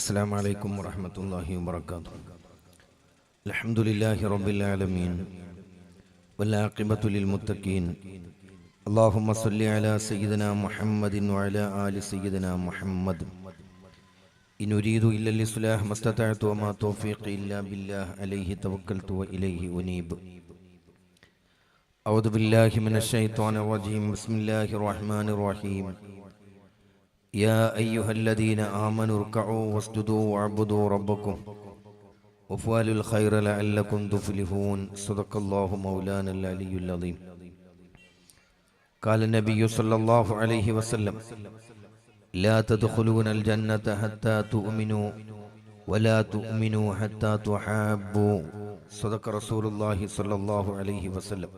السلام عليكم ورحمة الله وبركاته الحمد لله رب العالمين والعاقبة للمتقين اللهم صل على سيدنا محمد وعلى آل سيدنا محمد إن أريد إلا الإصلاح ما استطعت وما توفيقي إلا بالله عليه توكلت وإليه أنيب أعوذ بالله من الشيطان الرجيم بسم الله الرحمن الرحيم يا أيها الذين آمنوا اركعوا واسجدوا واعبدوا ربكم وفعلوا الخير لعلكم تفلحون صدق الله مولانا العلي العظيم قال النبي صلى الله عليه وسلم لا تدخلون الجنة حتى تؤمنوا ولا تؤمنوا حتى تحابوا صدق رسول الله صلى الله عليه وسلم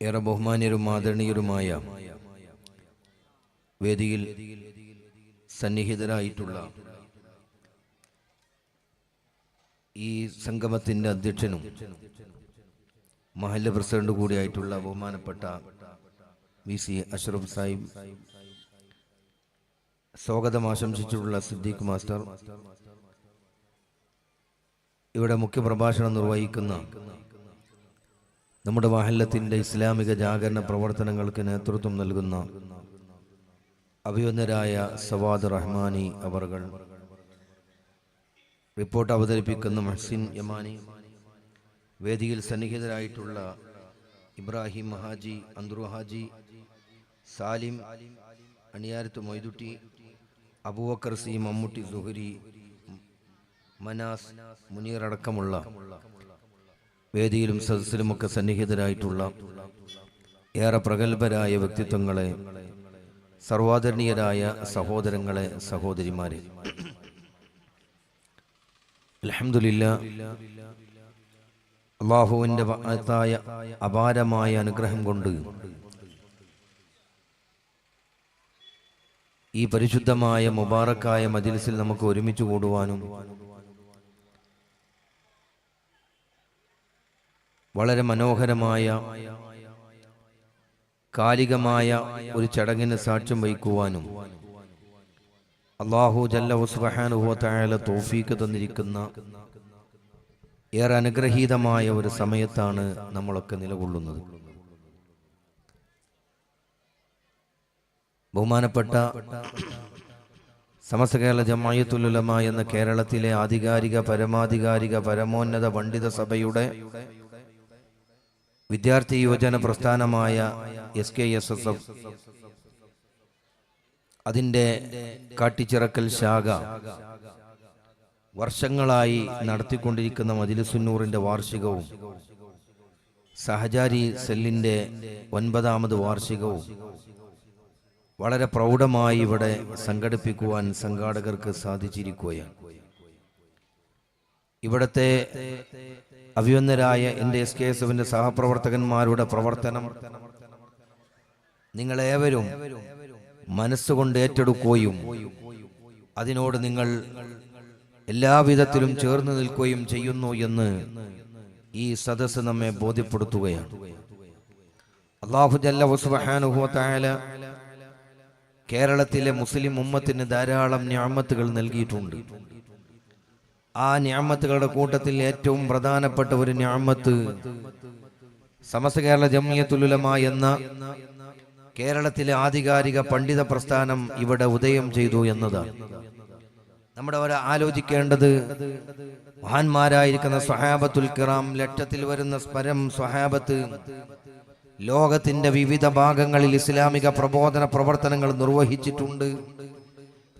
ഏറെ ബഹുമാന്യരും ആദരണീയരുമായ വേദിയിൽ സന്നിഹിതരായിട്ടുള്ള ഈ സംഗമത്തിന്റെ അധ്യക്ഷനും മഹല്ല പ്രസിഡന്റ് കൂടിയായിട്ടുള്ള ബഹുമാനപ്പെട്ട വി സി അഷ്റഫ് സാഹിബ് സ്വാഗതം ആശംസിച്ചിട്ടുള്ള സിദ്ദീഖ് മാസ്റ്റർ ഇവിടെ മുഖ്യപ്രഭാഷണം നിർവഹിക്കുന്ന നമ്മുടെ മഹല്ലത്തിന്റെ ഇസ്ലാമിക ജാഗരണ പ്രവർത്തനങ്ങൾക്ക് നേതൃത്വം നൽകുന്ന അഭിവന്ദരായ സവാദ് റഹ്മാനി അവർകൾ. റിപ്പോർട്ട് അവതരിപ്പിക്കുന്ന മഹ്സിൻ യമാനി. വേദിയിൽ സന്നിഹിതരായിട്ടുള്ള ഇബ്രാഹിം മഹാജി അന്തുറു ഹാജി സാലിം അണിയാരത്ത് മൊയ്തുട്ടി അബൂബക്കർ സി മമ്മൂട്ടി സുഹരി മനാസ് മുനീർ അടക്കമുള്ള വേദിയിലും സദസ്സിലുമൊക്കെ സന്നിഹിതരായിട്ടുള്ള ഏറെ പ്രഗത്ഭരായ വ്യക്തിത്വങ്ങളെ സർവാദരണീയരായ സഹോദരങ്ങളെ സഹോദരിമാരെ. അലഹമില്ല അള്ളാഹുവിന്റെ മഹത്തായ അപാരമായ അനുഗ്രഹം കൊണ്ട് ഈ പരിശുദ്ധമായ മുബാറക്കായ മജിൽസിൽ നമുക്ക് ഒരുമിച്ച് കൂടുവാനും വളരെ മനോഹരമായ കാലികമായ ഒരു ചടങ്ങിന് സാക്ഷ്യം വഹിക്കുവാനും അള്ളാഹു ജല്ല ഉസ്ബഹാനുഹോത്തായാല തോഫീക്ക് തന്നിരിക്കുന്ന ഏറെ അനുഗ്രഹീതമായ ഒരു സമയത്താണ് നമ്മളൊക്കെ നിലകൊള്ളുന്നത്. ബഹുമാനപ്പെട്ട സമസ്ത കേരള ജമായത്തുലമ എന്ന കേരളത്തിലെ ആധികാരിക പരമാധികാരിക പരമോന്നത പണ്ഡിത സഭയുടെ വിദ്യാർത്ഥി യുവജന പ്രസ്ഥാനമായ S K S S F അതിന്റെ കാട്ടിച്ചിറക്കൽ ശാഖ വർഷങ്ങളായി നടത്തിക്കൊണ്ടിരിക്കുന്ന മജിലിസുന്നൂറിന്റെ വാർഷികവും സഹചാരി സെല്ലിന്റെ ഒൻപതാമത് വാർഷികവും വളരെ പ്രൗഢമായി ഇവിടെ സംഘടിപ്പിക്കുവാൻ സംഘാടകർക്ക് സാധിച്ചിരിക്കുകയാണ്. ഇവിടത്തെ അഭിവന്ദരായ എന്റെ എസ് കെ എസ് സഹപ്രവർത്തകന്മാരുടെ പ്രവർത്തനം നിങ്ങളേവരും മനസ്സുകൊണ്ട് ഏറ്റെടുക്കുകയും അതിനോട് നിങ്ങൾ എല്ലാവിധത്തിലും ചേർന്ന് നിൽക്കുകയും ചെയ്യുന്നു എന്ന് ഈ സദസ്സ് നമ്മെ ബോധ്യപ്പെടുത്തുകയാണ്. അള്ളാഹു കേരളത്തിലെ മുസ്ലിം ഉമ്മത്തിന് ധാരാളം ഞാമത്തുകൾ നൽകിയിട്ടുണ്ട്. ആ ഞാമത്തുകളുടെ കൂട്ടത്തിൽ ഏറ്റവും പ്രധാനപ്പെട്ട ഒരു ഞാമത്ത് സമസ്ത കേരള ജമിയത്തുലുലമ എന്ന കേരളത്തിലെ ആധികാരിക പണ്ഡിത പ്രസ്ഥാനം ഇവിടെ ഉദയം ചെയ്തു എന്നതാണ്. നമ്മുടെ അവർ ആലോചിക്കേണ്ടത് മഹാന്മാരായിരിക്കുന്ന സ്വഹാബത്തുൽ കിറാം ലക്ഷത്തിൽ വരുന്ന സ്പരം സ്വഹാബത്ത് ലോകത്തിന്റെ വിവിധ ഭാഗങ്ങളിൽ ഇസ്ലാമിക പ്രബോധന പ്രവർത്തനങ്ങൾ നിർവഹിച്ചിട്ടുണ്ട്.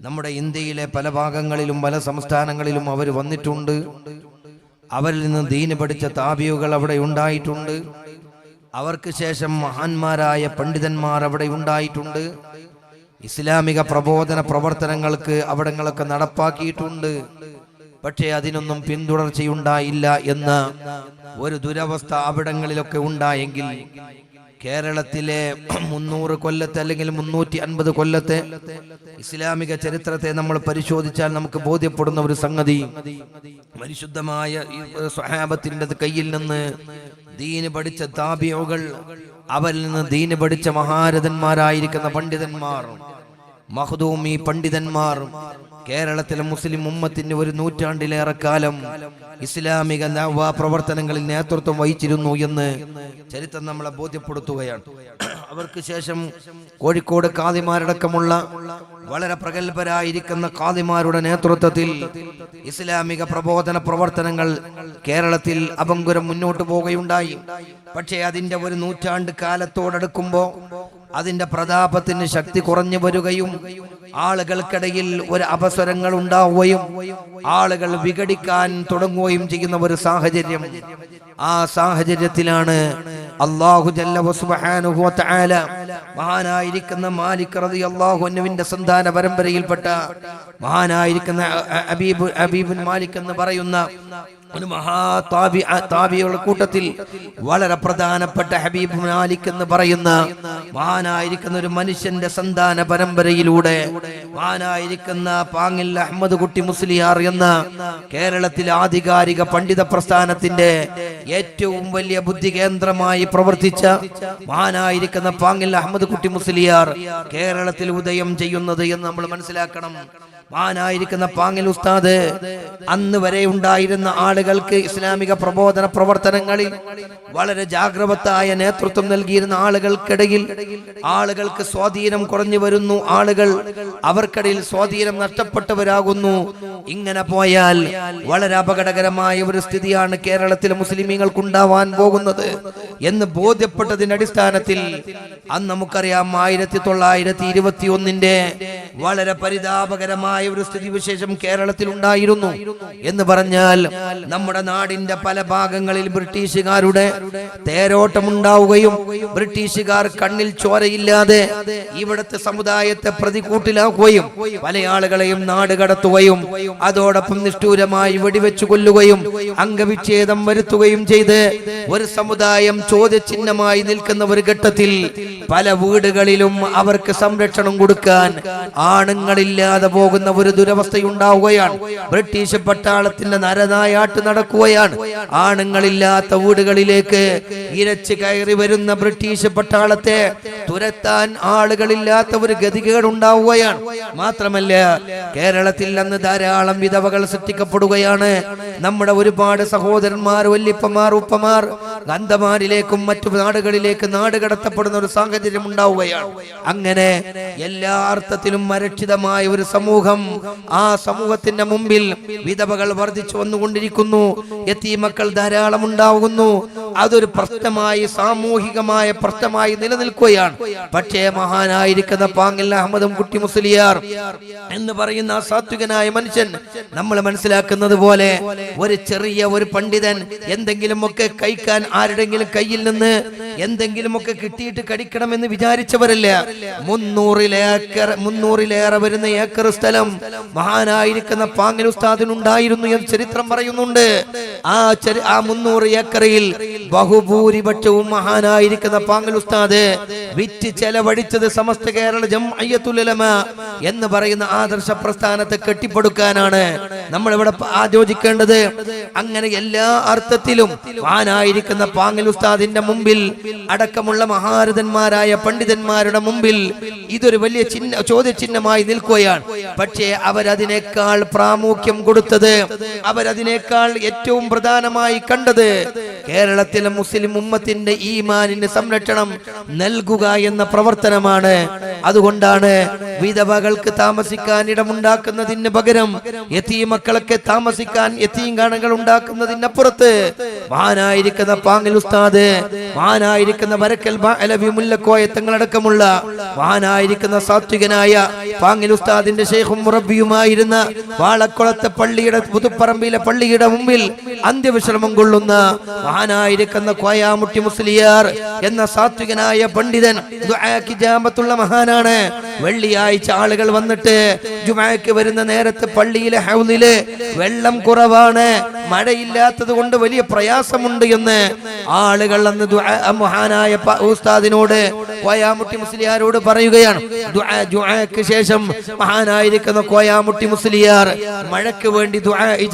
നമ്മുടെ ഇന്ത്യയിലെ പല ഭാഗങ്ങളിലും പല സംസ്ഥാനങ്ങളിലും അവർ വന്നിട്ടുണ്ട്. അവരിൽ നിന്ന് ദീന് പഠിച്ച താപിയുകൾ അവിടെ ഉണ്ടായിട്ടുണ്ട്. അവർക്ക് ശേഷം മഹാന്മാരായ പണ്ഡിതന്മാർ അവിടെ ഉണ്ടായിട്ടുണ്ട്. ഇസ്ലാമിക പ്രബോധന പ്രവർത്തനങ്ങൾക്ക് അവിടങ്ങളൊക്കെ നടപ്പാക്കിയിട്ടുണ്ട്. പക്ഷേ അതിനൊന്നും പിന്തുടർച്ചയുണ്ടായില്ല എന്ന ഒരു ദുരവസ്ഥ അവിടങ്ങളിലൊക്കെ ഉണ്ടായെങ്കിൽ കേരളത്തിലെ മുന്നൂറ് കൊല്ലത്തെ അല്ലെങ്കിൽ മുന്നൂറ്റി അൻപത് കൊല്ലത്തെ ഇസ്ലാമിക ചരിത്രത്തെ നമ്മൾ പരിശോധിച്ചാൽ നമുക്ക് ബോധ്യപ്പെടുന്ന ഒരു സംഗതി. പരിശുദ്ധമായ സ്വഹാബത്തിന്റെ കയ്യിൽ നിന്ന് ദീന് പഠിച്ച താബിയോകൾ അവരിൽ നിന്ന് ദീന് പഠിച്ച മഹാരഥന്മാരായിരിക്കുന്ന പണ്ഡിതന്മാർ മഹദൂമി പണ്ഡിതന്മാർ കേരളത്തിലെ മുസ്ലിം ഉമ്മത്തിന്റെ ഒരു നൂറ്റാണ്ടിലേറെ കാലം ഇസ്ലാമിക നവ പ്രവർത്തനങ്ങളിൽ നേതൃത്വം വഹിച്ചിരുന്നു എന്ന് ചരിത്രം നമ്മളെ ബോധ്യപ്പെടുത്തുകയാണ്. അവർക്ക് ശേഷം കോഴിക്കോട് കാതിമാരടക്കമുള്ള വളരെ പ്രഗത്ഭരായിരിക്കുന്ന കാതിമാരുടെ നേതൃത്വത്തിൽ ഇസ്ലാമിക പ്രബോധന പ്രവർത്തനങ്ങൾ കേരളത്തിൽ അപങ്കുരം മുന്നോട്ട് പോവുകയുണ്ടായി. പക്ഷേ അതിന്റെ ഒരു നൂറ്റാണ്ട് കാലത്തോടടുക്കുമ്പോൾ അതിന്റെ പ്രതാപത്തിന് ശക്തി കുറഞ്ഞു വരികയും ആളുകൾക്കിടയിൽ ഒരു അവസരങ്ങൾ ഉണ്ടാവുകയും ആളുകൾ വിഘടിക്കാൻ തുടങ്ങുകയും ചെയ്യുന്ന ഒരു സാഹചര്യം. ആ സാഹചര്യത്തിലാണ് അള്ളാഹു മഹാനായിരിക്കുന്ന മാലിക് റളിയല്ലാഹു അൻഹുവിന്റെ സന്താന പരമ്പരയിൽപ്പെട്ട മഹാനായിരിക്കുന്ന അബീബ് അബീബുൻ മാലിക് എന്ന് പറയുന്ന ഒരു മഹാ താബി താബിയുടെ കൂട്ടത്തിൽ വളരെ പ്രധാനപ്പെട്ട ഹബീബ് മാലിക് എന്ന് പറയുന്ന മഹാനായിരിക്കുന്ന ഒരു മനുഷ്യന്റെ സന്താന പരമ്പരയിലൂടെ മഹാനായിരിക്കുന്ന പാങ്ങിൽ അഹമ്മദ് കുട്ടി മുസ്ലിയാർ എന്ന കേരളത്തിലെ ആധികാരിക പണ്ഡിത പ്രസ്ഥാനത്തിന്റെ ഏറ്റവും വലിയ ബുദ്ധി കേന്ദ്രമായി പ്രവർത്തിച്ച മഹാനായിരിക്കുന്ന പാങ്ങിൽ അഹമ്മദ് കുട്ടി മുസ്ലിയാർ കേരളത്തിൽ ഉദയം ചെയ്യുന്നത് എന്ന് നമ്മൾ മനസ്സിലാക്കണം. മഹാനായിരിക്കുന്ന പാങ്ങിൽ ഉസ്താദ് അന്ന് വരെ ഉണ്ടായിരുന്ന ആളുകൾക്ക് ഇസ്ലാമിക പ്രബോധന പ്രവർത്തനങ്ങളിൽ വളരെ ജാഗ്രവത്തായ നേതൃത്വം നൽകിയിരുന്ന ആളുകൾക്കിടയിൽ ആളുകൾക്ക് സ്വാധീനം കുറഞ്ഞു വരുന്നു. ആളുകൾ അവർക്കിടയിൽ സ്വാധീനം നഷ്ടപ്പെട്ടവരാകുന്നു. ഇങ്ങനെ പോയാൽ വളരെ അപകടകരമായ ഒരു സ്ഥിതിയാണ് കേരളത്തിലെ മുസ്ലിമീങ്ങൾക്ക് ഉണ്ടാവാൻ പോകുന്നത് എന്ന് ബോധ്യപ്പെട്ടതിന്റെ അടിസ്ഥാനത്തിൽ അന്ന് നമുക്കറിയാം ആയിരത്തി തൊള്ളായിരത്തി ഇരുപത്തി ഒന്നിന്റെ വളരെ പരിതാപകരമായ ഒരു സ്ഥിതിവിശേഷം കേരളത്തിൽ ഉണ്ടായിരുന്നു എന്ന് പറഞ്ഞാൽ നമ്മുടെ നാടിന്റെ പല ഭാഗങ്ങളിൽ ബ്രിട്ടീഷുകാരുടെ തേരോട്ടമുണ്ടാവുകയും ബ്രിട്ടീഷുകാർ കണ്ണിൽ ചോരയില്ലാതെ ഇവിടുത്തെ സമുദായത്തെ പ്രതികൂട്ടിലാക്കുകയും പല ആളുകളെയും നാട് കടത്തുകയും അതോടൊപ്പം നിഷ്ഠൂരമായി വെടിവെച്ചു കൊല്ലുകയും അംഗവിച്ഛേദം വരുത്തുകയും ചെയ്ത് ഒരു സമുദായം ചോദ്യചിഹ്നമായി നിൽക്കുന്ന ഒരു ഘട്ടത്തിൽ പല വീടുകളിലും അവർക്ക് സംരക്ഷണം കൊടുക്കാൻ ആണുങ്ങളില്ലാതെ പോകുന്ന ഒരു ദുരവസ്ഥയുണ്ടാവുകയാണ്. ബ്രിട്ടീഷ് പട്ടാളത്തിന്റെ നരനായാട്ട് നടക്കുകയാണ്. ആണുങ്ങളില്ലാത്ത വീടുകളിലേക്ക് ഇരച്ച് കയറി വരുന്ന ബ്രിട്ടീഷ് പട്ടാളത്തെ തുരത്താൻ ആളുകളില്ലാത്ത ഒരു ഗതികേട് ഉണ്ടാവുകയാണ്. മാത്രമല്ല കേരളത്തിൽ അന്ന് ധാരാളം വിധവകൾ സൃഷ്ടിക്കപ്പെടുകയാണ്. നമ്മുടെ ഒരുപാട് സഹോദരന്മാർ വല്യപ്പമാർ ഉപ്പമാർ ഗന്ധമാരിലേക്കും മറ്റു നാടുകളിലേക്ക് നാട് കടത്തപ്പെടുന്ന ഒരു സാഹചര്യം ഉണ്ടാവുകയാണ്. അങ്ങനെ എല്ലാ അർത്ഥത്തിലും അരക്ഷിതമായ ഒരു സമൂഹം ആ സമൂഹത്തിന്റെ മുമ്പിൽ വിധവകൾ വർദ്ധിച്ചു വന്നുകൊണ്ടിരിക്കുന്നു. എത്തിമക്കൾ ധാരാളം ഉണ്ടാകുന്നു അതൊരു പ്രശ്നമായി സാമൂഹികമായ പ്രശ്നമായി നിലനിൽക്കുകയാണ്. പക്ഷേ മഹാനായിരിക്കുന്ന പാങ്ങിൽ അഹമ്മദും കുട്ടി മുസ്ലിയാർ എന്ന് പറയുന്ന ആ സാത്വികനായ മനുഷ്യൻ നമ്മൾ മനസ്സിലാക്കുന്നത് പോലെ ഒരു ചെറിയ ഒരു പണ്ഡിതൻ എന്തെങ്കിലും ഒക്കെ കഴിക്കാൻ ആരുടെങ്കിലും കയ്യിൽ നിന്ന് എന്തെങ്കിലും ഒക്കെ കിട്ടിയിട്ട് കടിക്കണമെന്ന് വിചാരിച്ചവരല്ല. മുന്നൂറിലേക്കർ മുന്നൂറിലേറെ വരുന്ന ഏക്കർ സ്ഥലം മഹാനായിരിക്കുന്ന പാങ്ങിൽ ഉസ്താദിനുണ്ടായിരുന്നു എന്ന് ചരിത്രം പറയുന്നുണ്ട്. ആ ചരി- ആ മുന്നൂറ് ഏക്കറിൽ ബഹുഭൂരിപക്ഷവും മഹാനായിരിക്കുന്ന പാങ്ങൽ ഉസ്താദ് വിറ്റ് ചെലവഴിച്ചത് സമസ്ത കേരള ജംഅയ്യത്തുലമ എന്ന് പറയുന്ന ആദർശ പ്രസ്ഥാനത്തെ കെട്ടിപ്പടുക്കാനാണ് നമ്മൾ ഇവിടെ ആലോചിക്കേണ്ടത്. അങ്ങനെ എല്ലാ അർത്ഥത്തിലും മഹാനായിരിക്കുന്ന പാങ്ങൽ ഉസ്താദിന്റെ മുമ്പിൽ അടക്കമുള്ള മഹാരഥന്മാരായ പണ്ഡിതന്മാരുടെ മുമ്പിൽ ഇതൊരു വലിയ ചിഹ്ന ചോദ്യചിഹ്നമായി നിൽക്കുകയാണ്. പക്ഷേ അവരതിനേക്കാൾ പ്രാമുഖ്യം കൊടുത്തത് അവരതിനേക്കാൾ ഏറ്റവും പ്രധാനമായി കണ്ടത് കേരളത്തിലെ മുസ്ലിം ഉമ്മത്തിന്റെ ഈമാനിന് സംരക്ഷണം നൽകുക എന്ന പ്രവർത്തനമാണ്. അതുകൊണ്ടാണ് വിധവകൾക്ക് താമസിക്കാൻ ഇടമുണ്ടാക്കുന്നതിന് പകരം യത്തീമക്കളൊക്കെ താമസിക്കാൻ യത്തീങ്കാണകൾ ഉണ്ടാക്കുന്നതിനപ്പുറത്ത് മഹാനായിരിക്കുന്ന പാങ്ങിൽ ഉസ്താദ് മഹാനായിരിക്കുന്ന വരക്കൽ മുല്ലക്കോയത്തങ്ങളടക്കമുള്ള മുല്ലക്കോയ മഹാനായിരിക്കുന്ന സാത്വികനായ പാങ്ങിൽ ഉസ്താദിന്റെ ശേഖും മുറബിയുമായിരുന്ന വാളക്കുളത്തെ പള്ളിയുടെ പുതുപ്പറമ്പിലെ പള്ളിയുടെ മുമ്പിൽ അന്ത്യവിശ്രമം കൊള്ളുന്ന മഹാനായിരിക്കുന്ന കോയാമുട്ടി മുസ്ലിയാർ എന്ന സാത്വികനായ പണ്ഡിതൻ ഇജാബത്തുള്ള മഹാനാണ്. വെള്ളിയാഴ്ച ആളുകൾ വന്നിട്ട് ജുമാക്ക് വരുന്ന നേരത്തെ പള്ളിയിലെ ഹൗലിൽ വെള്ളം കുറവാണ് മഴയില്ലാത്തത് കൊണ്ട് വലിയ പ്രയാസമുണ്ട് എന്ന് ആളുകൾ അന്ന് മഹാനായ ഉസ്താദിനോട് കോയാമുട്ടി മുസ്ലിയാരോട് പറയുകയാണ്. ശേഷം മഹാനായിരിക്കുന്ന കോയാമുട്ടി മുസ്ലിയാർ മഴയ്ക്ക് വേണ്ടി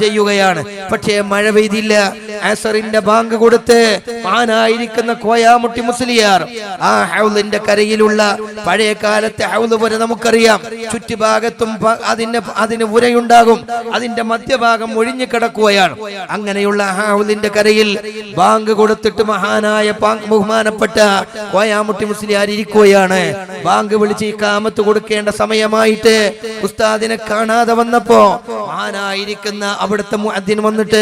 ചെയ്യുകയാണ്. പക്ഷേ മഴ പെയ്തില്ല. അസറിന്റെ ബാങ്ക് കൊടുത്ത് ആനായിരിക്കുന്ന കോയാമുട്ടി മുസ്ലിയാർ ആ ഹൗലിന്റെ കരയിലുള്ള പഴയ കാലത്തെ ഹൗൽ പോലെ നമുക്കറിയാം. ചുറ്റുഭാഗത്തും ഭാഗത്തും അതിന് അതിന് ഉരയുണ്ടാകും. അതിന്റെ മധ്യഭാഗം ഒഴിഞ്ഞു കിടക്കുകയാണ്. അങ്ങനെയുള്ള ഹൗലിന്റെ കരയിൽ ബാങ്ക് കൊടുത്തിട്ട് മഹാനായ ബഹുമാനപ്പെട്ട കോയാമുട്ടി മുസ്ലിയാർ ഇരിക്കുകയാണ്. ബാങ്ക് വിളിച്ച് ഈ കാമത്ത് കൊടുക്കേണ്ട സമയമായിട്ട് ഉസ്താദിനെ കാണാതെ വന്നപ്പോ ആനായിരിക്കുന്ന അവിടുത്തെ മുഅദ്ദിൻ വന്നിട്ട്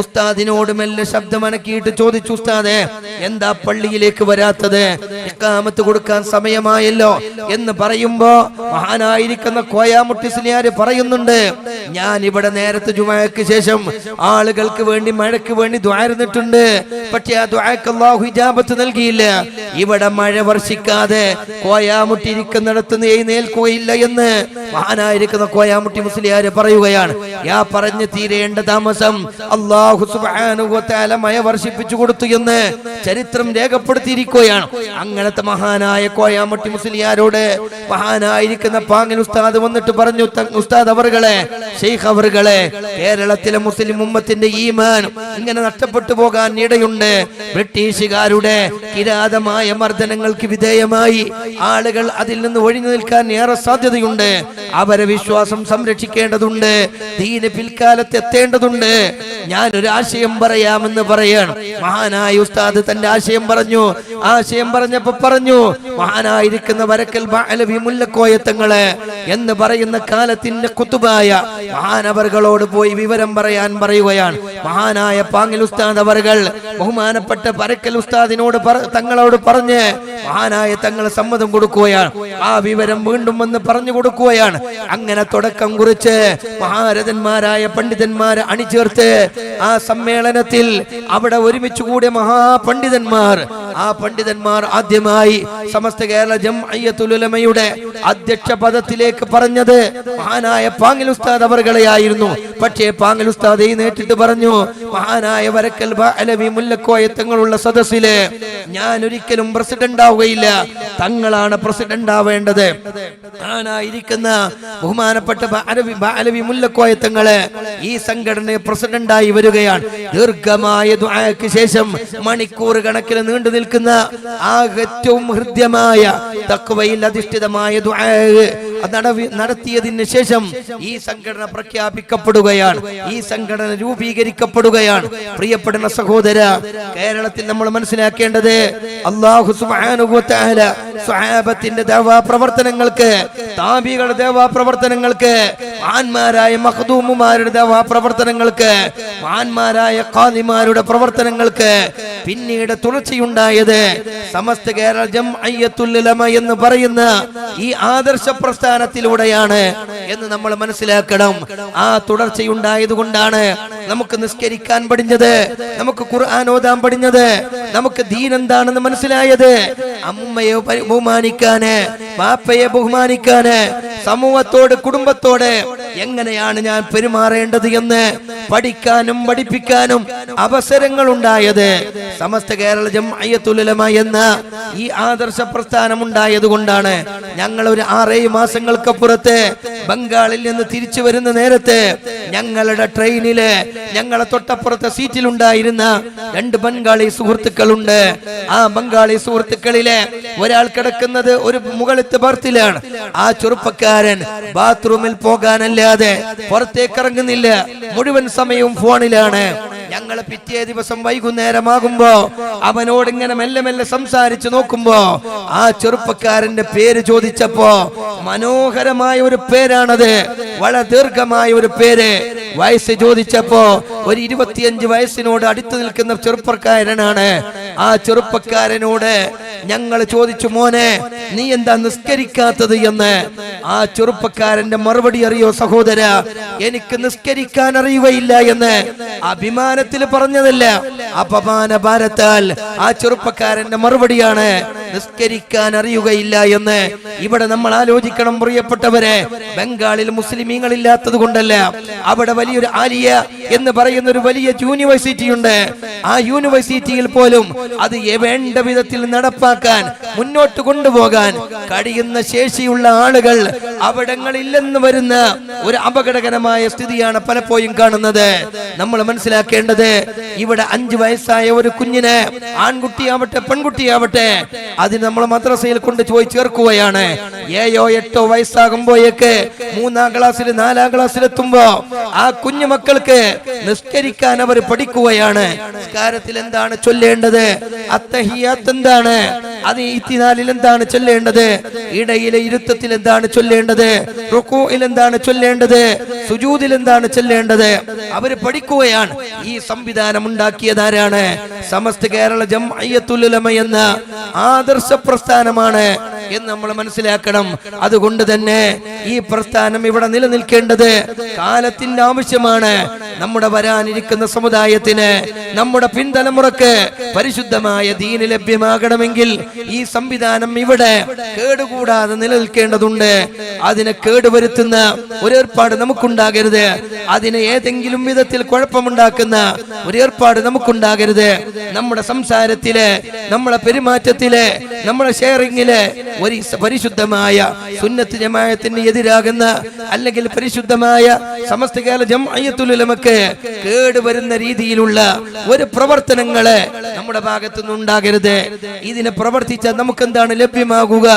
ഉസ്താദിനോട് മെല്ലെ ശബ്ദമനക്കിയിട്ട് ചോദിച്ചു ഉസ്താദെ എന്താ പള്ളിയിലേക്ക് വരാത്തത്? ഇക്കാമത്ത് കൊടുക്കാൻ സമയമായല്ലോ. എന്ന് പറയുമ്പോ മഹാനായിരിക്കുന്ന കോയാമുട്ടി മുസ്ലിയാര് പറയുന്നുണ്ട് ഞാൻ ഇവിടെ നേരത്തെ ജുമാക്ക് ശേഷം ആളുകൾക്ക് വേണ്ടി മഴയ്ക്ക് വേണ്ടി ദ്വാരുന്നിട്ടുണ്ട് പക്ഷെ ആ ദ്വാക്ക് ഹിജാബത്ത് നൽകിയില്ല. ഇവിടെ മഴ വർഷിക്കാതെ കോയാമുട്ടിരിക്കുന്നിടത്ത് എഴുന്നേൽക്കുകയില്ല എന്ന് മഹാനായിരിക്കുന്ന കോയാമുട്ടി മുസ്ലിയാര് പറയുകയാണ് യാ പറഞ്ഞു തീരേണ്ട താമസം അള്ളാഹു മഴ വർഷിപ്പിച്ചു കൊടുത്തു എന്ന് ചരിത്രം രേഖപ്പെടുത്തിയിരിക്കുകയാണ്. അങ്ങനത്തെ മഹാനായ കോയാമുട്ടി മുസ്ലിയാരോട് മഹാനായിരിക്കുന്ന പാങ്ങൽ ഉസ്താദ് വന്നിട്ട് പറഞ്ഞു "ത- ഉസ്താദ് അവറുകളെ ഷെയ്ഖ് അവറുകളെ കേരളത്തിലെ മുസ്ലിം ഉമ്മത്തിന്റെ ഈമാൻ ഇങ്ങനെ നഷ്ടപ്പെട്ടു പോകാൻ ഇടയുണ്ട്. ബ്രിട്ടീഷുകാരുടെ കിരാതമായ മർദ്ദനങ്ങൾക്ക് വിധേയമായി ആളുകൾ അതിൽ നിന്ന് ഒഴിഞ്ഞു നിൽക്കാൻ ഏറെ സാധ്യതയുണ്ട്. അവരെ വിശ്വാസം സംരക്ഷിക്കേണ്ടതുണ്ട്. ദീന് പിൽക്കാലത്ത് എത്തേണ്ടതുണ്ട്. ഞാൻ ഒരു ആശയം പറയാമെന്ന് പറയണം. മഹാനായ ഉസ്താദ് തന്റെ ആശയം പറഞ്ഞു. ആശയം പറഞ്ഞപ്പോ പറഞ്ഞു മഹാനായിരിക്കുന്ന വരക്കൽ ബാലവി മുല്ലക്കോയത്തങ്ങൾ എന്ന് പറയുന്ന കാലത്തിന്റെ കുത്തുബായ മഹാനവറുകളോട് പോയി വിവരം പറയാൻ പറയുകയാണ്. മഹാനായ പാങ്ങിൽ ഉസ്താദ് അവറുകൾ ബഹുമാനപ്പെട്ട പരക്കൽ ഉസ്താദിനോട് തങ്ങളോട് പറഞ്ഞ് മഹാനായ തങ്ങൾ സമ്മതം കൊടുക്കുകയാണ്. ആ വിവരം വീണ്ടും വന്ന് പറഞ്ഞു കൊടുക്കുകയാണ്. അങ്ങനെ തുടക്കം കുറിച്ച് മഹാരഥന്മാരായ പണ്ഡിതന്മാരെ അണിചേർത്ത് ആ സമ്മേളനത്തിൽ അവിടെ ഒരുമിച്ച് കൂടിയ മഹാപണ്ഡിതന്മാർ ആ പണ്ഡിതന്മാർ ആദ്യമായി സമസ്ത കേരള ജംഅയ്യത്തുലമയുടെ അധ്യക്ഷ പദത്തിലേക്ക് പറഞ്ഞത് മഹാനായ പാങ്ങിൽ ഉസ്താദ് അവർകളെയായിരുന്നു പക്ഷേ പാങ്ങൽ ഉസ്താദ് നേട്ടിട്ട് പറഞ്ഞു മഹാനായ വരക്കൽ അലവി മുല്ലക്കോയ തങ്ങളുള്ള സദസ്സിൽ ഞാൻ ഒരിക്കലും പ്രസിഡന്റ് ആവുകയില്ല. തങ്ങളാണ് പ്രസിഡന്റ് ആവേണ്ടത്. ഞാനായിരിക്കുന്ന ബഹുമാനപ്പെട്ട അലവി മുല്ലക്കോയ തങ്ങൾ ഈ സംഘടന പ്രസിഡന്റായി വരികയാണ്. ദീർഘമായ ദുആക്ക് ശേഷം മണിക്കൂർ കണക്കിന് നീണ്ടു നിൽക്കുന്ന ആ ഏറ്റവും ഹൃദ്യമായ തക്വയിൽ അധിഷ്ഠിതമായ ദുആ നടത്തിയതിന് ശേഷം ഈ സംഘടന പ്രഖ്യാപിക്കപ്പെടുകയാണ് ഈ സംഘടന രൂപീകരിക്കപ്പെടുകയാണ്. പ്രിയപ്പെടുന്ന സഹോദര കേരളത്തിൽ നമ്മൾ മനസ്സിലാക്കേണ്ടത് അള്ളാഹു സ്വഹാബത്തിന്റെ ദേവാ പ്രവർത്തനങ്ങൾക്ക് താബികളുടെ ദേവാ പ്രവർത്തനങ്ങൾക്ക് ആന്മാരായ മഹദൂമുമാരുടെ ദേവാ പ്രവർത്തനങ്ങൾക്ക് ആന്മാരായ ഖാദിമാരുടെ പ്രവർത്തനങ്ങൾക്ക് പിന്നീട് തുടർച്ചയുണ്ടായത് സമസ്ത കേരള ജം ഉലമ എന്ന് പറയുന്ന ഈ ആദർശ പ്രസ്ഥാനത്തിലൂടെയാണ് എന്ന് നമ്മൾ മനസ്സിലാക്കണം. ആ തുടർച്ചയുണ്ടായതുകൊണ്ടാണ് നമുക്ക് നിസ്കരിക്കാൻ പഠിഞ്ഞത് നമുക്ക് ഖുർആൻ ഓതാൻ പഠിഞ്ഞത് നമുക്ക് ദീൻ എന്താണെന്ന് മനസ്സിലായത്. അമ്മയെ ബഹുമാനിക്കാന് ബാപ്പയെ ബഹുമാനിക്കാന് സമൂഹത്തോട് കുടുംബത്തോട് എങ്ങനെയാണ് ഞാൻ പെരുമാറേണ്ടത് എന്ന് പഠിക്കാനും പഠിപ്പിക്കാനും അവസരങ്ങൾ ഉണ്ടായത് സമസ്ത കേരള ജംഅയ്യത്തുലമ എന്ന ഈ ആദർശ പ്രസ്ഥാനം ഉണ്ടായത് കൊണ്ടാണ് ഞങ്ങൾ ഒരു ആറേഴ് മാസങ്ങൾക്കപ്പുറത്ത് ബംഗാളിൽ നിന്ന് തിരിച്ചു വരുന്ന നേരത്ത് ഞങ്ങളുടെ ട്രെയിനിൽ ഞങ്ങളെ തൊട്ടപ്പുറത്തെ സീറ്റിൽ ഉണ്ടായിരുന്ന രണ്ട് ബംഗാളി സുഹൃത്തുക്കളുണ്ട്. ആ ബംഗാളി സുഹൃത്തുക്കളിലെ ഒരാൾ കിടക്കുന്നത് ഒരു മുകളിലത്തെ ബർത്തിലാണ്. ആ ചെറുപ്പക്കാരൻ ബാത്റൂമിൽ പോകാനല്ലാതെ പുറത്തേക്ക് ഇറങ്ങുന്നില്ല. മുഴുവൻ സമയവും ഫോണിലാണ്. ഞങ്ങൾ പിറ്റേ ദിവസം വൈകുന്നേരമാകുമ്പോ അവനോട് ഇങ്ങനെ മെല്ലെ മെല്ലെ സംസാരിച്ചു നോക്കുമ്പോ ആ ചെറുപ്പക്കാരന്റെ പേര് ചോദിച്ചപ്പോ മനോഹരമായ ഒരു പേരാണത്. വളരെ ദീർഘമായ ഒരു പേര്. വയസ്സ് ചോദിച്ചപ്പോ ഒരു ഇരുപത്തിയഞ്ച് വയസ്സിനോട് അടുത്ത് നിൽക്കുന്ന ചെറുപ്പക്കാരനാണ്. ആ ചെറുപ്പക്കാരനോട് ഞങ്ങൾ ചോദിച്ചു മോനെ നീ എന്താ നിസ്കരിക്കാത്തത് എന്ന്? ആ ചെറുപ്പക്കാരന്റെ മറുപടി അറിയോ സഹോദര? എനിക്ക് നിസ്കരിക്കാൻ അറിയുകയില്ല എന്ന്. അഭിമാനത്തിൽ പറഞ്ഞതല്ല. അപമാന ഭാരത്താൽ ആ ചെറുപ്പക്കാരന്റെ മറുപടിയാണ് നിസ്കരിക്കാൻ അറിയുകയില്ല എന്ന്. ഇവിടെ നമ്മൾ ആലോചിക്കണം പ്രിയപ്പെട്ടവരെ. ബംഗാളിൽ മുസ്ലിമീങ്ങളില്ലാത്തത് കൊണ്ടല്ല. അവിടെ വലിയൊരു ആലിയ എന്ന് പറയുന്ന ഒരു വലിയ യൂണിവേഴ്സിറ്റി ഉണ്ട് ആ യൂണിവേഴ്സിറ്റിയിൽ പോലും അത് വേണ്ട വിധത്തിൽ നടപ്പാക്കാൻ മുന്നോട്ട് കൊണ്ടുപോകാൻ കഴിയുന്ന ശേഷിയുള്ള ആളുകൾ അവിടങ്ങളില്ലെന്ന് വരുന്ന ഒരു അപകടകരമായ സ്ഥിതിയാണ് പലപ്പോഴും കാണുന്നത്. നമ്മൾ മനസ്സിലാക്കേണ്ടത് ഇവിടെ അഞ്ചു വയസ്സായ ഒരു കുഞ്ഞിന് ആൺകുട്ടിയാവട്ടെ പെൺകുട്ടിയാവട്ടെ അതിന് നമ്മൾ മദ്രസയിൽ കൊണ്ട് പോയി ചേർക്കുകയാണ്. ഏഴോ എട്ടോ വയസ്സാകുമ്പോഴേക്ക് മൂന്നാം ക്ലാസ്സിൽ നാലാം ക്ലാസ്സിൽ എത്തുമ്പോ ആ കുഞ്ഞു മക്കൾക്ക് നിസ്കരിക്കാൻ അവർ പഠിക്കുകയാണ്. നിസ്കാരത്തിൽ എന്താണ് ചൊല്ലേണ്ടത്? അത്തഹിയാത്ത് എന്താണ്? അത് ഇത്തിനാലിൽ എന്താണ് ചൊല്ലേണ്ടത്? ഇടയിലെ ഇരുത്തത്തിൽ എന്താണ് ചൊല്ലേണ്ടത്? റുക്കോയിൽ എന്താണ് ചൊല്ലേണ്ടത്? സുജൂദിൽ എന്താണ് ചൊല്ലേണ്ടത്? അവർ പഠിക്കുകയാണ്. ഈ സംവിധാനം ഉണ്ടാക്കിയതാരാണ് സമസ്ത കേരള ജംഅയ്യത്തുൽ എന്ന ആദർശ പ്രസ്ഥാനമാണ്. എന്ന് നമ്മൾ മനസ്സിലാക്കണം. അതുകൊണ്ട് തന്നെ ഈ പ്രസ്ഥാനം ഇവിടെ നിലനിൽക്കേണ്ടത് കാലത്തിന്റെ ആവശ്യമാണ്. നമ്മുടെ വരാനിരിക്കുന്ന സമുദായത്തിന് നമ്മുടെ പിൻതലമുറക്ക് പരിശുദ്ധമായ ദീന് ലഭ്യമാകണമെങ്കിൽ ഈ സംവിധാനം ഇവിടെ കേടുകൂടാതെ നിലനിൽക്കേണ്ടതുണ്ട്. അതിനെ കേടുവരുത്തുന്ന ഒരു ഏർപ്പാട് നമുക്കുണ്ടാകരുത്. അതിനെ ഏതെങ്കിലും വിധത്തിൽ കുഴപ്പമുണ്ടാക്കുന്ന ഒരു ഏർപ്പാട് നമുക്കുണ്ടാകരുത്. നമ്മുടെ സംസാരത്തിലെ നമ്മുടെ പെരുമാറ്റത്തിലെ നമ്മുടെ ഷെയറിങ്ങിൽ പരിശുദ്ധമായ സുന്നത്ത് ജമായത്തിന് എതിരാകുന്ന അല്ലെങ്കിൽ പരിശുദ്ധമായ സമസ്ത കേരള ജംഅയ്യത്തുലമക്ക് കേടുവരുന്ന രീതിയിലുള്ള ഒരു പ്രവർത്തനങ്ങളെ നമ്മുടെ ഭാഗത്തു നിന്നുണ്ടാകരുത് ഇതിനെ പ്രവർത്തിച്ചാൽ നമുക്ക് എന്താണ് ലഭ്യമാകുക?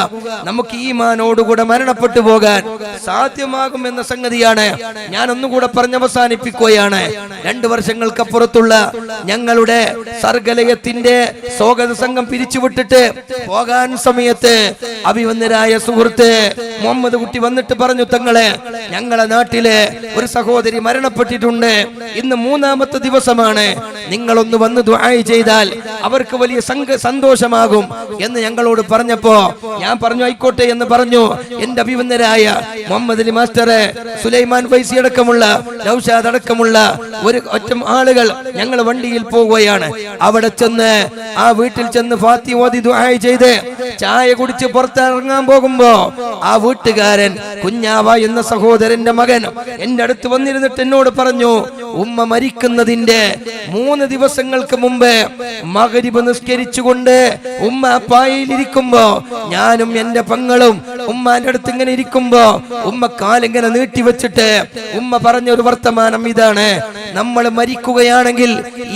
നമുക്ക് ഈ മാനോടുകൂടെ മരണപ്പെട്ടു പോകാൻ സാധ്യമാകും എന്ന സംഗതിയാണ്. ഞാൻ ഒന്നുകൂടെ പറഞ്ഞ് അവസാനിപ്പിക്കുകയാണ്. രണ്ടു വർഷങ്ങൾക്കപ്പുറത്തുള്ള ഞങ്ങളുടെ സർഗലയത്തിന്റെ സ്വാഗത സംഘം പിരിച്ചുവിട്ടിട്ട് പോകാൻ സമയത്ത് അഭിവന്ദരായ സുഹൃത്ത് മുഹമ്മദ് കുട്ടി വന്നിട്ട് പറഞ്ഞു തങ്ങളെ ഞങ്ങളെ നാട്ടിലെ ഒരു സഹോദരി മരണപ്പെട്ടിട്ടുണ്ട്. ഇന്ന് മൂന്നാമത്തെ ദിവസമാണ്. നിങ്ങളൊന്ന് വന്ന് ദുആ ചെയ്താൽ അവർക്ക് വലിയ സന്തോഷമാകും എന്ന് ഞങ്ങളോട് പറഞ്ഞപ്പോ ഞാൻ പറഞ്ഞു ആയിക്കോട്ടെ എന്ന് പറഞ്ഞു. എന്റെ അഭിവന്ദരായ മുഹമ്മദ് അലി മാസ്റ്ററെ സുലൈമാൻ ഫൈസി അടക്കമുള്ള നൌഷാദ് അടക്കമുള്ള ഒരു ഒറ്റ ആളുകൾ ഞങ്ങൾ വണ്ടിയിൽ പോവുകയാണ്. അവിടെ ചെന്ന് ആ വീട്ടിൽ ചെന്ന് ഫാത്തി ഓതി ദുആ ചെയ്ത് ചായ കുടിച്ച് പുറത്തിറങ്ങാൻ പോകുമ്പോ ആ വീട്ടുകാരൻ കുഞ്ഞാവ എന്ന സഹോദരന്റെ മകൻ എന്റെ അടുത്ത് വന്നിരുന്നിട്ട് എന്നോട് പറഞ്ഞു ഉമ്മ മരിക്കുന്നതിന്റെ മൂന്ന് ദിവസങ്ങൾക്ക് മുമ്പ് മകരിബ് നിസ്കരിച്ചുകൊണ്ട് ഉമ്മ പായയിലിരിക്കുമ്പോ ഞാനും എന്റെ പെങ്ങളും ഉമ്മാന്റെ അടുത്ത് ഇങ്ങനെ ഇരിക്കുമ്പോ ഉമ്മ കാലിങ്ങനെ നീട്ടി വെച്ചിട്ട് ഉമ്മ പറഞ്ഞ ഒരു വർത്തമാനം ഇതാണ് നമ്മൾ മരിക്കുകയാണെങ്കിൽ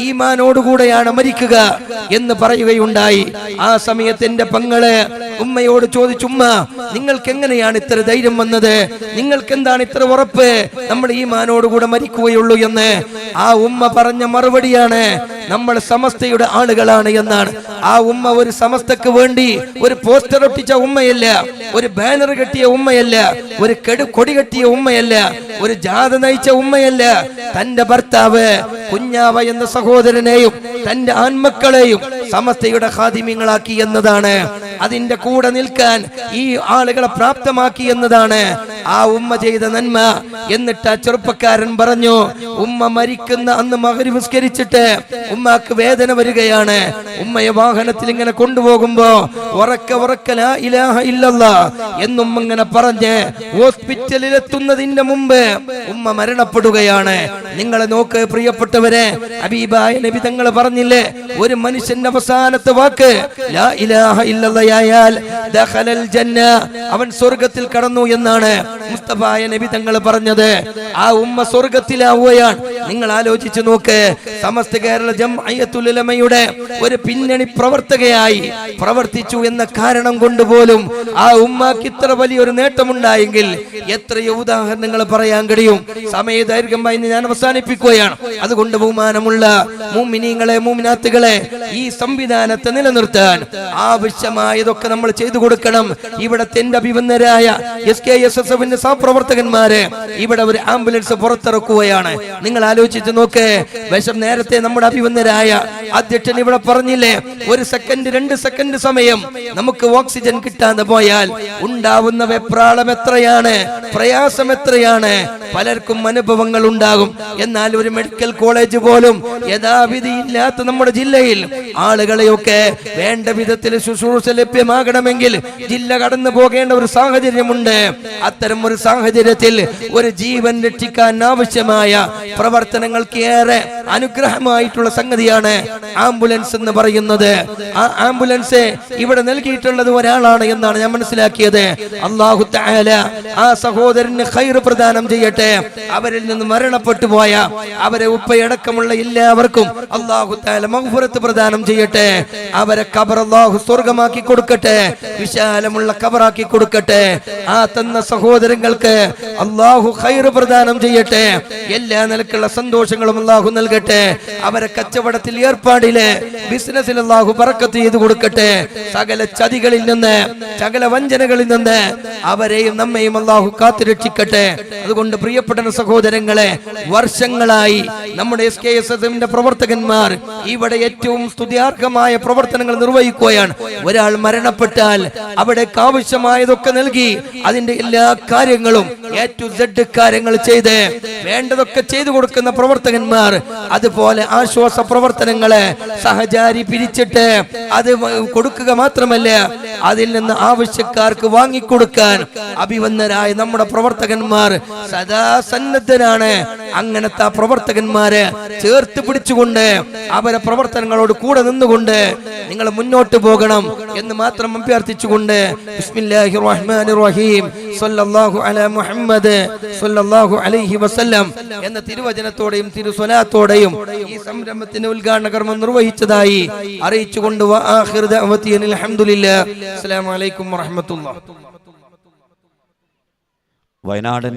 ഈമാനോടുകൂടെയാണ് മരിക്കുക എന്ന് പറയുകയുണ്ടായി. ആ സമയത്ത് എന്റെ പങ്ങൾ ഉമ്മയോട് ചോദിച്ചുമ്മ നിങ്ങൾക്ക് എങ്ങനെയാണ് ഇത്ര ധൈര്യം വന്നത്? നിങ്ങൾക്ക് എന്താണ് ഇത്ര ഉറപ്പ്? നമ്മൾ ഈമാനോടുകൂടെ മരിക്കുകയുള്ളൂ എന്ന്. ആ ഉമ്മ പറഞ്ഞ മറുപടിയാണ് നമ്മൾ സമസ്തയുടെ ആളുകളാണ് എന്നാണ്. ആ ഉമ്മ ഒരു സമസ്തക്ക് വേണ്ടി ഒരു പോസ്റ്റർ ഒട്ടിച്ച ഉമ്മയല്ല ഒരു ബാനർ കെട്ടിയ ഉമ്മയല്ല ഒരു കെടു കൊടി കെട്ടിയ ഉമ്മയല്ല ഒരു ജാഥ നയിച്ച ഉമ്മയല്ല. തന്റെ ഭർത്താവ് കുഞ്ഞാവ എന്ന സഹോദരനെയും തന്റെ ആൺമക്കളെയും സമസ്തയുടെ ഖാദിമ്യങ്ങളാക്കി എന്നതാണ്. അതിന്റെ കൂടെ നിൽക്കാൻ ഈ ആളുകളെ പ്രാപ്തമാക്കി എന്നതാണ്. ആ ഉമ്മ ചെയ്ത നന്മ എന്നിട്ട് ആ ചെറുപ്പക്കാരൻ പറഞ്ഞു ഉമ്മ മരിക്കുന്ന അന്ന് മകരി വിസ്കരിച്ചിട്ട് ഉമ്മാക്ക് വേദന വരികയാണ്. ഉമ്മയെ വാഹനത്തിൽ ഇങ്ങനെ കൊണ്ടുപോകുമ്പോ ഉറക്ക ഉറക്ക ലാ ഇലാഹ ഇല്ലല്ലാ എന്നും ഇങ്ങനെ പറഞ്ഞ് ഹോസ്പിറ്റലിൽ എത്തുന്നതിന്റെ മുമ്പ് ഉമ്മ മരണപ്പെടുകയാണ്. നിങ്ങളെ നോക്ക് പ്രിയപ്പെട്ടവരെ അബീബായ നബി തങ്ങൾ പറഞ്ഞില്ലേ ഒരു മനുഷ്യന്റെ അവസാനത്തെ വാക്ക് ലാ ഇലാഹ ഇല്ലല്ലയായാൽ ദഖലൽ ജന്ന അവൻ സ്വർഗത്തിൽ കടന്നു എന്നാണ് മുസ്തഫായ നബി തങ്ങൾ പറഞ്ഞത്. ആ ഉമ്മ സ്വർഗത്തിലാവുകയാണ്. നിങ്ങൾ ആലോചിച്ചു നോക്ക് സമസ്ത കേരള ജം ഉലമയുടെ ഒരു പിന്നണി പ്രവർത്തകയായി പ്രവർത്തിച്ചു എന്ന കാരണം കൊണ്ട് പോലും ആ ഉമ്മക്ക് ഇത്ര വലിയൊരു നേട്ടമുണ്ടായെങ്കിൽ എത്രയോ ഉദാഹരണങ്ങൾ പറയാൻ കഴിയും. സമയ ദൈർഘ്യം പറഞ്ഞ് ഞാൻ അവസാനിപ്പിക്കുകയാണ്. അതുകൊണ്ട് ബഹുമാനമുള്ള മൂമിനീങ്ങളെ മൂമിനാത്തുകളെ ഈ സംവിധാനത്തെ നിലനിർത്താൻ ആവശ്യമായതൊക്കെ നമ്മൾ ചെയ്തു കൊടുക്കണം. ഇവിടെ എന്റെ അഭിവന്ദരായ എസ് കെ എസ് എസ് എഫിന്റെ സഹപ്രവർത്തകന്മാര് ഇവിടെ ഒരു ആംബുലൻസ് പുറത്തിറക്കുകയാണ്. നിങ്ങൾ ആലോചിച്ച് നോക്ക്. വിഷം നേരത്തെ നമ്മുടെ അഭിവന്ദരായ അധ്യക്ഷൻ ഇവിടെ പറഞ്ഞില്ലേ ഒരു സെക്കൻഡ് രണ്ട് സെക്കൻഡ് സമയം നമുക്ക് ഓക്സിജൻ കിട്ടാതെ പോയാൽ ഉണ്ടാവുന്ന വെപ്രാളം എത്രയാണ്? പ്രയാസം എത്രയാണ്? പലർക്കും അനുഭവങ്ങൾ ഉണ്ടാകും എന്നാൽ ഒരു മെഡിക്കൽ കോളേജ് പോലും യഥാവിധിയില്ലാത്ത നമ്മുടെ ജില്ലയിൽ ആളുകളെയൊക്കെ വേണ്ട വിധത്തിൽ ശുശ്രൂഷ ലഭ്യമാകണമെങ്കിൽ ജില്ല കടന്നു പോകേണ്ട ഒരു സാഹചര്യമുണ്ട്. അത്തരം ഒരു സാഹചര്യത്തിൽ ഒരു ജീവൻ രക്ഷിക്കാൻ ആവശ്യമായ പ്രവർത്തനങ്ങൾക്ക് ഏറെ അനുഗ്രഹമായിട്ടുള്ള സംഗതിയാണ് ആംബുലൻസ് എന്ന് പറയുന്നത്. ആ ആംബുലൻസ് ഇവിടെ നൽകിയിട്ടുള്ളത് ഒരാളാണ് എന്നാണ് ഞാൻ മനസ്സിലാക്കിയത്. അള്ളാഹു ആ സഹോദരന് ഖൈർ പ്രദാനം ചെയ്യട്ടെ. അവരിൽ നിന്ന് മരണപ്പെട്ടു പോയ അവരെ ഉപ്പയടക്കമുള്ള എല്ലാവർക്കും അള്ളാഹു തആല മഗ്ഫിറത്ത് പ്രദാനം ചെയ്യട്ടെ. അവരെ കബർ അള്ളാഹു സ്വർഗമാക്കി കൊടുക്കട്ടെ. വിശാലമുള്ള കബറാക്കി കൊടുക്കട്ടെ. ആ തന്ന സഹോദരങ്ങൾക്ക് അള്ളാഹു ഖൈർ പ്രദാനം ചെയ്യട്ടെ. എല്ലാ നിലക്കുള്ള സന്തോഷങ്ങളും അള്ളാഹു നൽകട്ടെ. അവരെ കച്ചവടത്തിൽ ഏർപ്പാടിൽ ബിസിനസ്സിൽ അള്ളാഹു പറക്കത്ത് ചെയ്ത് കൊടുക്കട്ടെ. സകല ചതികളിൽ നിന്ന് സകല വഞ്ചനകളിൽ നിന്ന് അവരെയും നമ്മയും അള്ളാഹു കാത്തുരക്ഷിക്കട്ടെ. അതുകൊണ്ട് പ്രിയപ്പെട്ട സഹോദരങ്ങളെ വർഷങ്ങളായി നമ്മുടെ എസ് കെ എസ് എമ്മിന്റെ പ്രവർത്തകന്മാർ ഇവിടെ ഏറ്റവും സ്തുതിയാർഹമായ പ്രവർത്തനങ്ങൾ നിർവഹിക്കുകയാണ്. ഒരാൾ മരണപ്പെട്ടാൽ അവിടേക്ക് ആവശ്യമായതൊക്കെ നൽകി അതിന്റെ എല്ലാ കാര്യങ്ങളും എ ടു സെഡ് കാര്യങ്ങൾ ചെയ്ത് വേണ്ടതൊക്കെ ചെയ്തു കൊടുക്കുന്ന പ്രവർത്തകന്മാർ അതുപോലെ ആശ്വാസ പ്രവർത്തനങ്ങളെ സഹചാരി പിരിച്ചിട്ട് അത് കൊടുക്കുക മാത്രമല്ല അതിൽ നിന്ന് ആവശ്യക്കാർക്ക് വാങ്ങിക്കൊടുക്കാൻ അഭിവന്ദരായ നമ്മുടെ പ്രവർത്തകന്മാർ സദാ സന്നദ്ധരാണ്. അങ്ങനത്തെ പ്രവർത്തകന്മാരെ ചേർത്ത് പിടിച്ചുകൊണ്ട് അവരെ പ്രവർത്തനങ്ങളോട് കൂടെ നിന്നുകൊണ്ട് നിങ്ങൾ മുന്നോട്ട് പോകണം എന്ന് മാത്രം അഭ്യർത്ഥിച്ചുകൊണ്ട് ബിസ്മില്ലാഹി റഹീം മുഹമ്മദ് അലൈഹി വസല്ലം എന്ന തിരുവചനത്തോടെയും തിരുസ്വലാത്തോടെയും ഈ സംരംഭത്തിന് ഉദ്ഘാടന കർമ്മം നിർവഹിച്ചതായി അറിയിച്ചുകൊണ്ട് വ ആഖിറു ദഅവതി അസ്സലാമു അലൈക്കും വയനാടൻ